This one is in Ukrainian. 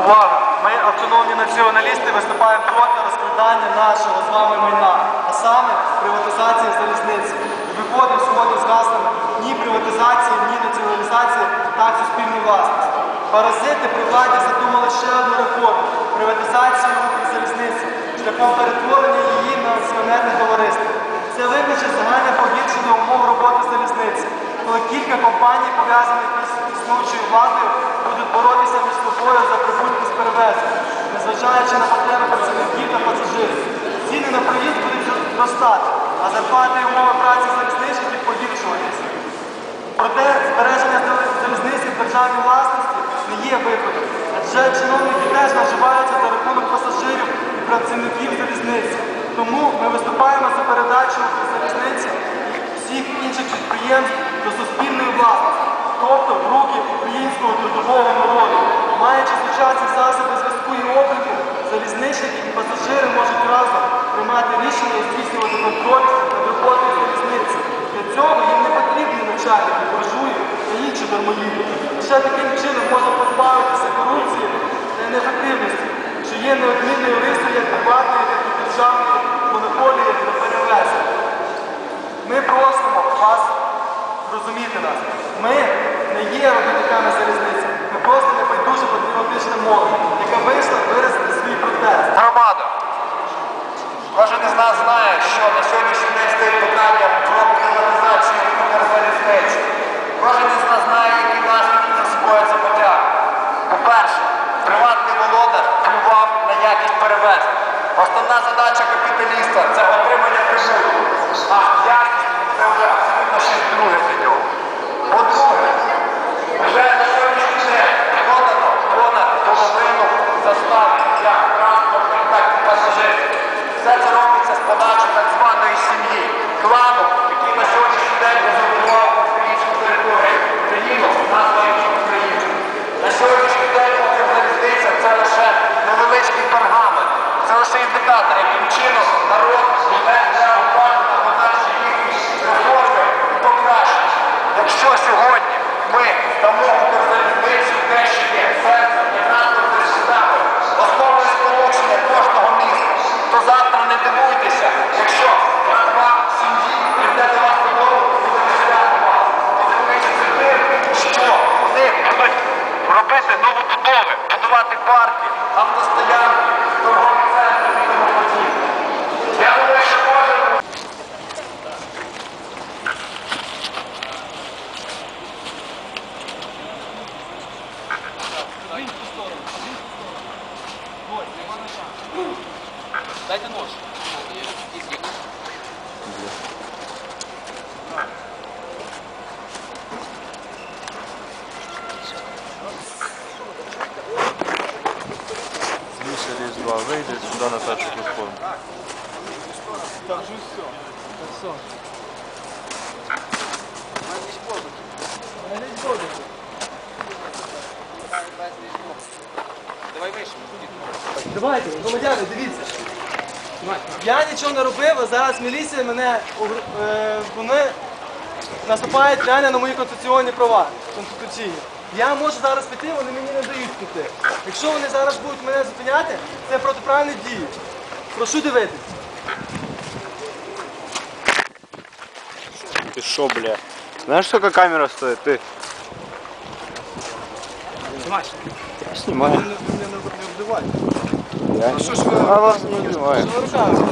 Увага! Ми, автономні націоналісти, виступаємо проти розкрадання нашого з вами майна, а саме приватизації залізниці. Виходимо сьогодні з гаслами ні приватизації, ні націоналізації, так суспільної власності. Паразити при владі задумали ще одну реформу приватизацію залізниці шляхом перетворення її на акціонерне товариство. Це викличе загальне погіршення умов роботи залізниці, коли кілька компаній, пов'язаних із існуючою владою, будуть боротися між собою за прибутки з перевезень, незважаючи на потреби працівників та пасажирів. Ціни на проїзд будуть зростати, а зарплати і умови праці залізничників погіршуватися. Проте збереження залізниці в державній власності не є виходом, адже чиновники теж наживаються за рахунок пасажирів і працівників залізниці. Тому ми виступаємо за передачу залізниці всіх інших підприємств до суспільної власності, тобто в руки українського трудового народу. Маючи сучасні засоби зв'язку і обліку, залізничники і пасажири можуть разом приймати рішення і здійснювати контроль над роботою залізниці. Для цього їм не потрібні начальники, буржуї та інші дармоїди. Лише таким чином можна позбавитися корупції та неефективності, що є неодмінною рисою як приватної, так і державної монополії на перевезення. Ми просимо вас зрозуміти нас. Ми не є робітниками залізниці. Ми просто небайдужа патріотична молодь, яка вийшла виразити свій протест. Громада. Кожен із нас знає, що на сьогоднішній день стоїть питання про приватизацію Укрзалізниці. Кожен із нас знає, які наслідки за собою це потягне. По-перше, приватний володар впливав на якість перевезень. Основна задача капіталіста це отримання прибутку. А якість це вже абсолютно щось друге для нього. По-друге, вже на сьогоднішній день продано понад половину застави для транспортних так і пасажирів. Все це з подачі так званої сім'ї, клану, який на сьогоднішній день розгрупував українську територію, країну, назваючи України. На сьогоднішній день Укрзалізниця це лише невеличкий паргамент, це лише індикатор, яким чином народ будувати парки, автостоянки, торгові центри і тому подібне. Я думаю, що кожен Дайте нож. Сюди на першу платформу. Так же все. Все. Давайте, громадяни, дивіться. Я нічого не робив, а зараз міліція мене е, вони наступають реально на мої конституційні права. Конституційні. Я можу зараз піти, вони мені не дають піти. Якщо вони зараз будуть мене зупиняти, це протиправні дії. Прошу дивитись. Ти що, бля? Знаєш, скільки камера стоїть? Ти? Знімаєш? Я знімаю. Не, не, не вбивай. Я. А вас не. Що руками?